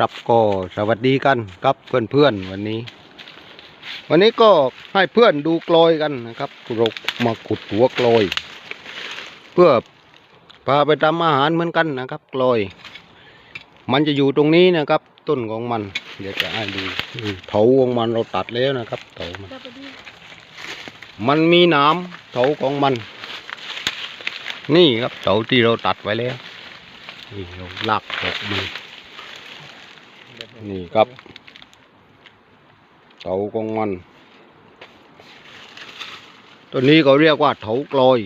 ครับก็สวัสดีกันครับเพื่อนๆวันนี้ วันนี้ก็ให้เพื่อนดูกลอยกันนะครับเรามาขุดหัวกลอย เพื่อพาไปทำอาหารเหมือนกันนะครับกลอย มันจะอยู่ตรงนี้นะครับ ต้นของมัน เดี๋ยวจะให้ดูเถาของมันเราตัดแล้วนะครับเถามันมันมีหนามเถาของมัน นี่ครับเถาที่เราตัดไว้แล้วนี่เราลากออกมา นี่ครับเถาของมัน ตัวนี้เขาเรียกว่าเถากลอย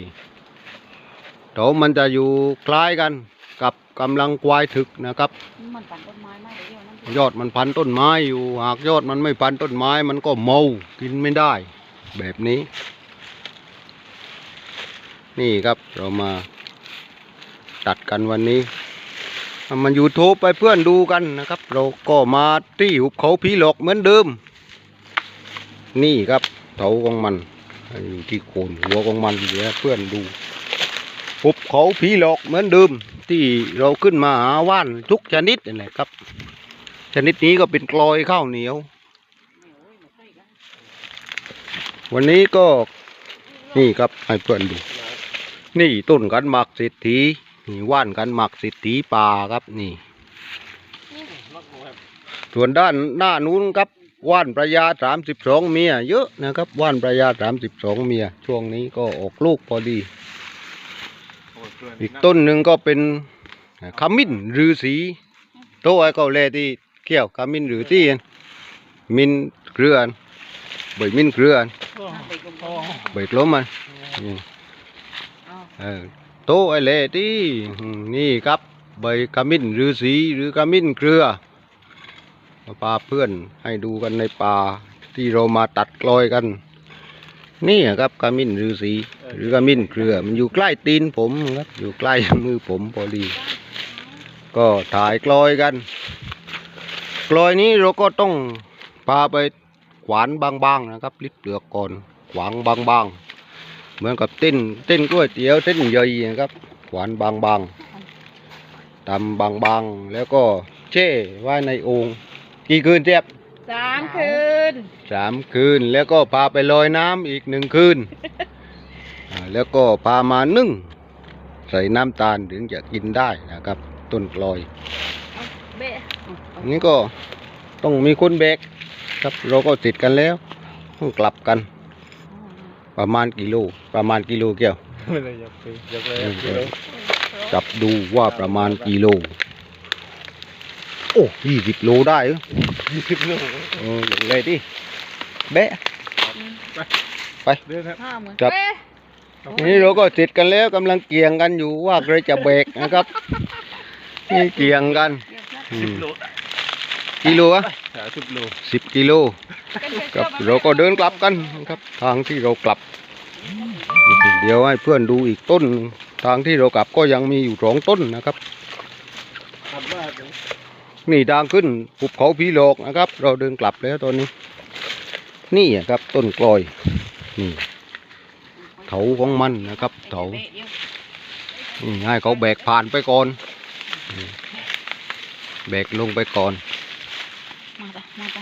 เถามันจะอยู่คล้ายกัน กับกำลังควายถึกนะครับมันปั่นต้นไม้มากเลยเดียวนั่นยอดมันพันต้นไม้อยู่ หากยอดมันไม่พันต้นไม้ มันก็เมากินไม่ได้ แบบนี้ นี่ครับเรามาตัดกันวันนี้เอา มันยูทูบไปเพื่อนดูกันนะครับ เราก็มาที่หุบเขาผีหลอกเหมือนเดิม นี่ครับเถาของมัน อยู่ที่โคนหัวของมันเดี๋ยวเพื่อนดูหุบเขาผีหลอกเหมือนเดิม ที่เราขึ้นมาหาว่านทุกชนิดนะครับ ชนิดนี้ก็เป็นกลอยข้าวเหนียว วันนี้ก็นี่ครับให้เพื่อนดู นี่ต้นกันหมักเศรษฐี นี่ว่านกันหมักเศรษฐีป่าครับนี่ ส่วนด้านหน้านู้นครับว่านประยาสามสิบสองเมียเยอะนะครับว่านประยาสามสิบสองเมีย ช่วงนี้ก็ออกลูกพอดี อีกต้นหนึ่งก็เป็นขมิ้นฤาษีโตไอ้เกาแลที่เขี้ยวขมิ้นฤาษีมินเกลือนใบมินเกลือนไปกลมใบกลมมันนี่อ้าวเออ โตไอ้แลที่นี่ครับใบขมิ้นฤาษีหรือขมิ้นเกลือมาพาเพื่อนให้ดูกันในป่าที่เรามาตัดกลอยกัน นี่ครับขมิ้นฤาษีหรือขมิ้นเกลือ มันอยู่ใกล้ตีนผมครับอยู่ใกล้มือผมพอดี ก็ถ่ายกลอยกันกลอยนี้เราก็ต้องพาไปขวานบางๆนะครับลิบเปลือกก่อนขวางบางๆ เหมือนกับเต้นเต้นก๋วยเตี๋ยวเต้นใหญ่นะครับขวานบางๆตำบางๆแล้วก็แช่ไว้ในโอ่งกี่คืนเจ็บสามคืนสามคืนแล้วก็พาไปลอยน้ำอีกหนึ่งคืนอ่าแล้วก็พามานึ่ง ใส่น้ำตาลถึงจะกินได้นะครับ ต้นกลอยเบะอันนี้ก็ต้องมีคนแบกครับเราก็ติดกันแล้วต้องกลับกัน ประมาณกิโล ประมาณกิโลเกี่ยวไม่เลยอยกไปอยกเลยอืมอยากเลจับดูว่าประมาณกิโล โอ้ยี่สิบโลได้เหรอยี่สิบโลเออลงเลยดิแบะเดือนครับห้าหมื่นครับนี่เราก็ติดกันแล้วกำลังเกี่ยงกันอยู่ว่าใครจะแบกนะครับนี่เกี่ยงกันสิบโลกิโลอะสิบโลสิบกิโล ครับเราก็เดินกลับกันนะครับ ทางที่เรากลับ เดี๋ยวให้เพื่อนดูอีกต้น ทางที่เรากลับก็ยังมีอยู่สองต้นนะครับ นี่ทางขึ้นภูเขาพีโลกนะครับ เราเดินกลับแล้วตอนนี้ นี่ครับต้นกลอยนี่เถาของมันนะครับเถานี่ให้เขาแบกผ่านไปก่อนแบกลงไปก่อน มาไปมาไป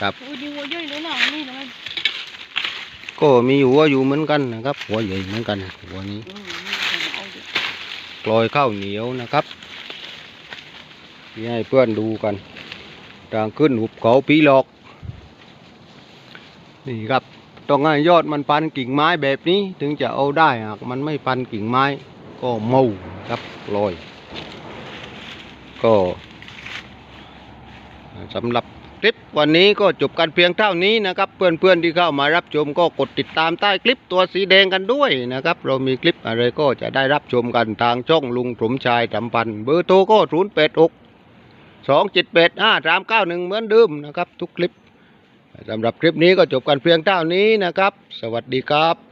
ครับโอ้ยดีวัวย่อยเลยนะนี่ทำไมก็มีหัวอยู่เหมือนกันนะครับ หัวใหญ่เหมือนกันหัวนี้อืมนี่เอามาเอาดิกลอยข้าวเหนียวนะครับนี่ให้เพื่อนดูกันทางขึ้นหุบเขาปีหลอก นี่ครับต้องให้ยอดมันพันกิ่งไม้แบบนี้ถึงจะเอาได้หากมันไม่พันกิ่งไม้ ก็เมาครับกลอย ก็สำหรับ คลิป วันนี้ก็จบกันเพียงเท่านี้นะครับ เพื่อนๆที่เข้ามารับชมก็กดติดตามใต้คลิปตัวสีแดงกันด้วยนะครับ เรามีคลิปอะไรก็จะได้รับชมกันทางช่องลุงสมชายสัมพันธ์เบอร์โทรก็ศูนย์แปดหกสองเจ็ดแปดห้าสามเก้าหนึ่งเหมือนเดิมนะครับ ทุกคลิปสำหรับคลิปนี้ก็จบกันเพียงเท่านี้นะครับ สวัสดีครับ